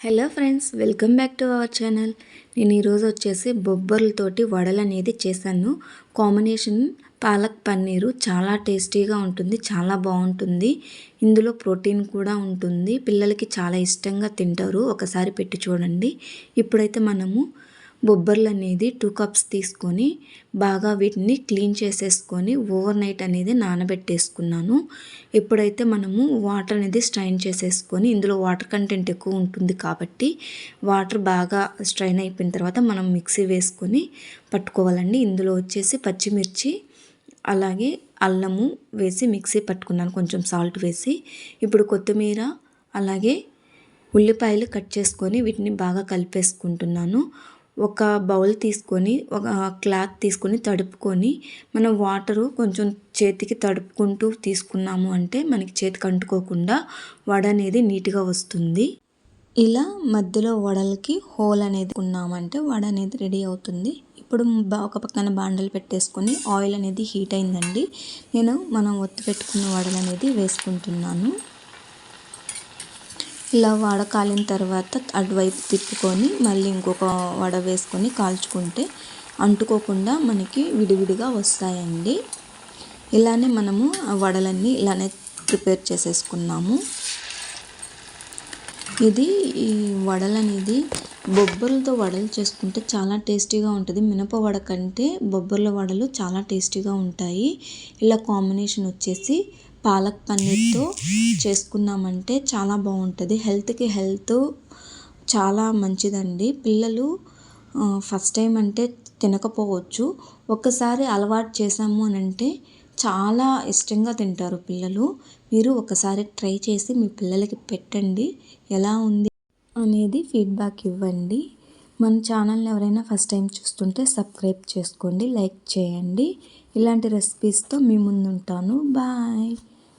Hello friends welcome back to our channel. నేను ఈరోజు వచ్చేసి బొబ్బర్లతోటి వడలు అనేది చేశాను. కాంబినేషన్ పాలక్ పన్నీరు చాలా టేస్టీగా ఉంటుంది చాలా బాగుంటుంది. ఇందులో ప్రోటీన్ కూడా ఉంటుంది. పిల్లలకి చాలా ఇష్టంగా తింటారు. ఒకసారి పెట్టి చూడండి. ఇప్పుడైతే మనము బొబ్బర్లు అనేది టూ కప్స్ తీసుకొని బాగా వీటిని క్లీన్ చేసేసుకొని ఓవర్ నైట్ అనేది నానబెట్టేసుకున్నాను. ఎప్పుడైతే మనము వాటర్ అనేది స్ట్రైన్ చేసేసుకొని ఇందులో వాటర్ కంటెంట్ ఎక్కువ ఉంటుంది కాబట్టి వాటర్ బాగా స్ట్రైన్ అయిపోయిన తర్వాత మనం మిక్సీ వేసుకొని పట్టుకోవాలండి. ఇందులో వచ్చేసి పచ్చిమిర్చి అలాగే అల్లము వేసి మిక్సీ పట్టుకున్నాను కొంచెం సాల్ట్ వేసి. ఇప్పుడు కొత్తిమీర అలాగే ఉల్లిపాయలు కట్ చేసుకొని వీటిని బాగా కలిపేసుకుంటున్నాను. ఒక బౌల్ తీసుకొని ఒక క్లాత్ తీసుకొని తడుపుకొని మనం వాటరు కొంచెం చేతికి తడుపుకుంటూ తీసుకున్నాము అంటే మనకి చేతికి అంటుకోకుండా వడ అనేది నీట్గా వస్తుంది. ఇలా మధ్యలో వడలకి హోల్ అనేది ఉన్నామంటే వడ అనేది రెడీ అవుతుంది. ఇప్పుడు ఒక పక్కన బాండలు పెట్టేసుకొని ఆయిల్ అనేది హీట్ అయిందండి. నేను మనం ఒత్తి పెట్టుకున్న వడలు అనేది వేసుకుంటున్నాను. ఇలా వడ కాలిన తర్వాత అటువైపు తిప్పుకొని మళ్ళీ ఇంకొక వడ వేసుకొని కాల్చుకుంటే అంటుకోకుండా మనకి విడివిడిగా వస్తాయండి. ఇలానే మనము ఆ వడలన్నీ ఇలానే ప్రిపేర్ చేసేసుకున్నాము. ఇది ఈ వడలు అనేది బొబ్బర్లతో వడలు చేసుకుంటే చాలా టేస్టీగా ఉంటుంది. మినప వడ కంటే బొబ్బర్ల వడలు చాలా టేస్టీగా ఉంటాయి. ఇలా కాంబినేషన్ వచ్చేసి పాలక్ పన్నీర్తో చేసుకున్నామంటే చాలా బాగుంటుంది. హెల్త్కి హెల్త్ చాలా మంచిదండి. పిల్లలు ఫస్ట్ టైం అంటే తినకపోవచ్చు. ఒక్కసారి అలవాటు చేసాము అని అంటే చాలా ఇష్టంగా తింటారు పిల్లలు. మీరు ఒకసారి ట్రై చేసి మీ పిల్లలకి పెట్టండి. ఎలా ఉంది అనేది ఫీడ్బ్యాక్ ఇవ్వండి. మన ఛానల్ని ఎవరైనా ఫస్ట్ టైం చూస్తుంటే సబ్స్క్రైబ్ చేసుకోండి లైక్ చేయండి. ఇలాంటి రెసిపీస్తో మీ ముందుంటాను. Bye.